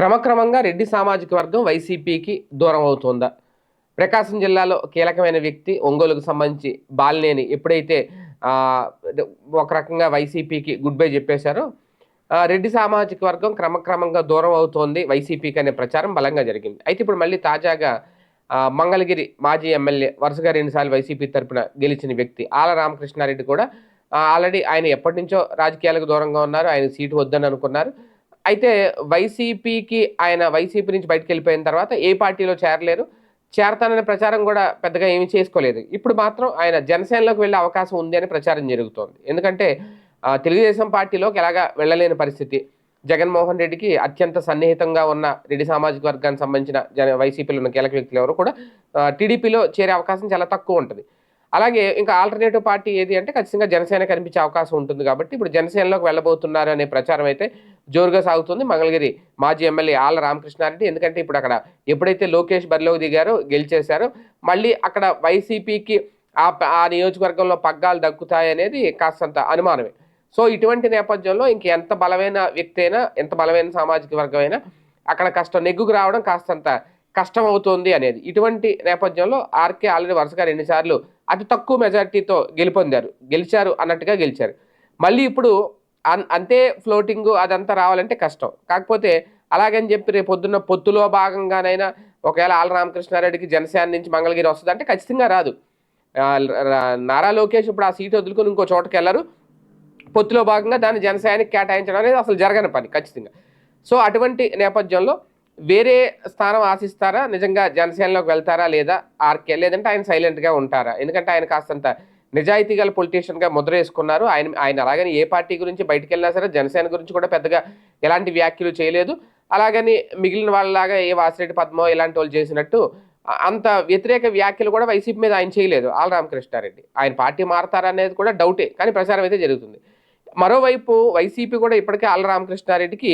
క్రమక్రమంగా రెడ్డి సామాజిక వర్గం వైసీపీకి దూరం అవుతోందా? ప్రకాశం జిల్లాలో కీలకమైన వ్యక్తి ఒంగోలుకు సంబంధించి బాలినేని ఎప్పుడైతే ఒక రకంగా వైసీపీకి గుడ్ బై చెప్పేశారో రెడ్డి సామాజిక వర్గం క్రమక్రమంగా దూరం అవుతోంది వైసీపీకి అనే ప్రచారం బలంగా జరిగింది. అయితే ఇప్పుడు మళ్ళీ తాజాగా మంగళగిరి మాజీ ఎమ్మెల్యే వరుసగా రెండుసార్లు వైసీపీ తరపున గెలిచిన వ్యక్తి ఆల రామకృష్ణారెడ్డి కూడా ఆల్రెడీ ఆయన ఎప్పటి నుంచో రాజకీయాలకు దూరంగా ఉన్నారు. ఆయన సీటు వద్దని అనుకున్నారు. అయితే వైసీపీకి ఆయన వైసీపీ నుంచి బయటకు వెళ్ళిపోయిన తర్వాత ఏ పార్టీలో చేరలేరు. చేరతాననే ప్రచారం కూడా పెద్దగా ఏమీ చేసుకోలేదు. ఇప్పుడు మాత్రం ఆయన జనసేనలోకి వెళ్ళే అవకాశం ఉంది అని ప్రచారం జరుగుతోంది. ఎందుకంటే తెలుగుదేశం పార్టీలోకి ఎలాగా వెళ్ళలేని పరిస్థితి. జగన్మోహన్ రెడ్డికి అత్యంత సన్నిహితంగా ఉన్న రెడ్డి సామాజిక వర్గానికి సంబంధించిన జన వైసీపీలో ఉన్న కీలక వ్యక్తులు ఎవరు కూడా టీడీపీలో చేరే అవకాశం చాలా తక్కువ ఉంటుంది. అలాగే ఇంకా ఆల్టర్నేటివ్ పార్టీ ఏది అంటే ఖచ్చితంగా జనసేన కనిపించే అవకాశం ఉంటుంది కాబట్టి ఇప్పుడు జనసేనలోకి వెళ్ళబోతున్నారు అనే ప్రచారం అయితే జోరుగా సాగుతుంది. మంగళగిరి మాజీ ఎమ్మెల్యే ఆళ్ళ రామకృష్ణారెడ్డి. ఎందుకంటే ఇప్పుడు అక్కడ ఎప్పుడైతే లోకేష్ బరిలోకి దిగారో గెలిచేశారో మళ్ళీ అక్కడ వైసీపీకి ఆ ప- ఆ నియోజకవర్గంలో పగ్గాలు దక్కుతాయి అనేది కాస్తంత అనుమానమే. సో ఇటువంటి నేపథ్యంలో ఇంక ఎంత బలమైన వ్యక్తి అయినా ఎంత బలమైన సామాజిక వర్గమైనా అక్కడ కష్టం నెగ్గుకు రావడం కాస్తంత కష్టం అవుతుంది అనేది. ఇటువంటి నేపథ్యంలో ఆర్కే ఆల్రెడీ వరుసగా రెండుసార్లు అతి తక్కువ మెజారిటీతో గెలుపొందారు. గెలిచారు అన్నట్టుగా గెలిచారు. మళ్ళీ ఇప్పుడు అన్- అంతే ఫ్లోటింగ్ అదంతా రావాలంటే కష్టం. కాకపోతే అలాగని చెప్పి రేపు పొద్దున్న పొత్తులో భాగంగానైనా ఒకవేళ ఆల రామకృష్ణారెడ్డికి జనసేన నుంచి మంగళగిరి వస్తుంది అంటే ఖచ్చితంగా రాదు. నారా లోకేష్ ఇప్పుడు ఆ సీట్ వదులుకొని ఇంకో చోటకి వెళ్ళరు. పొత్తులో భాగంగా దాన్ని జనసేనకి కేటాయించడం అనేది అసలు జరగని పని ఖచ్చితంగా. సో అటువంటి నేపథ్యంలో వేరే స్థానం ఆశిస్తారా? నిజంగా జనసేనలోకి వెళ్తారా లేదా ఆర్కే? లేదంటే ఆయన సైలెంట్గా ఉంటారా? ఎందుకంటే ఆయన కాస్తంత నిజాయితీ గల పొలిటీషియన్గా ముద్ర వేసుకున్నారు. ఆయన ఆయన అలాగని ఏ పార్టీ గురించి బయటికి వెళ్ళినా సరే జనసేన గురించి కూడా పెద్దగా ఎలాంటి వ్యాఖ్యలు చేయలేదు. అలాగని మిగిలిన వాళ్ళలాగా ఏ వాసిరెడ్డి పద్మో ఇలాంటి వాళ్ళు చేసినట్టు అంత వ్యతిరేక వ్యాఖ్యలు కూడా వైసీపీ మీద ఆయన చేయలేదు. ఆల్ రామకృష్ణారెడ్డి. ఆయన పార్టీ మారతారా అనేది కూడా డౌటే. కానీ ప్రచారం అయితే జరుగుతుంది. మరోవైపు వైసీపీ కూడా ఇప్పటికే ఆల్ రామకృష్ణారెడ్డికి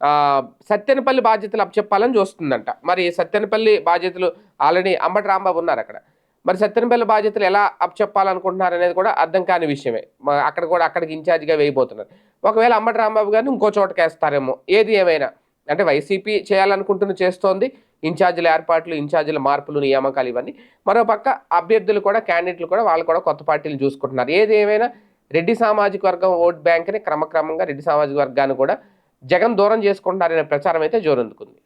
సత్యనపల్లి సత్తెనపల్లి బాధ్యతలు అప్పచెప్పాలని చూస్తుందంట. మరి సత్తెనపల్లి బాధ్యతలు ఆల్రెడీ అంబటి రాంబాబు ఉన్నారు అక్కడ. మరి సత్తెనపల్లి బాధ్యతలు ఎలా అప్పచెప్పాలనుకుంటున్నారు అనేది కూడా అర్థం కాని విషయమే. అక్కడ కూడా అక్కడికి ఇన్ఛార్జిగా వేయబోతున్నారు. ఒకవేళ అంబటి రాంబాబు గారిని ఇంకో చోటకేస్తారేమో ఏది ఏమైనా. అంటే వైసీపీ చేయాలనుకుంటున్న చేస్తోంది. ఇన్ఛార్జీల ఏర్పాట్లు ఇన్ఛార్జీల మార్పులు నియామకాలు ఇవన్నీ. మరోపక్క అభ్యర్థులు కూడా క్యాండిడేట్లు కూడా వాళ్ళు కూడా కొత్త పార్టీలు చూసుకుంటున్నారు. ఏది ఏమైనా రెడ్డి సామాజిక వర్గం ఓట్ బ్యాంక్ని క్రమక్రమంగా రెడ్డి సామాజిక వర్గాన్ని కూడా జగన్ దూరం చేసుకుంటున్నారనే ప్రచారం అయితే జోరందుకుంది.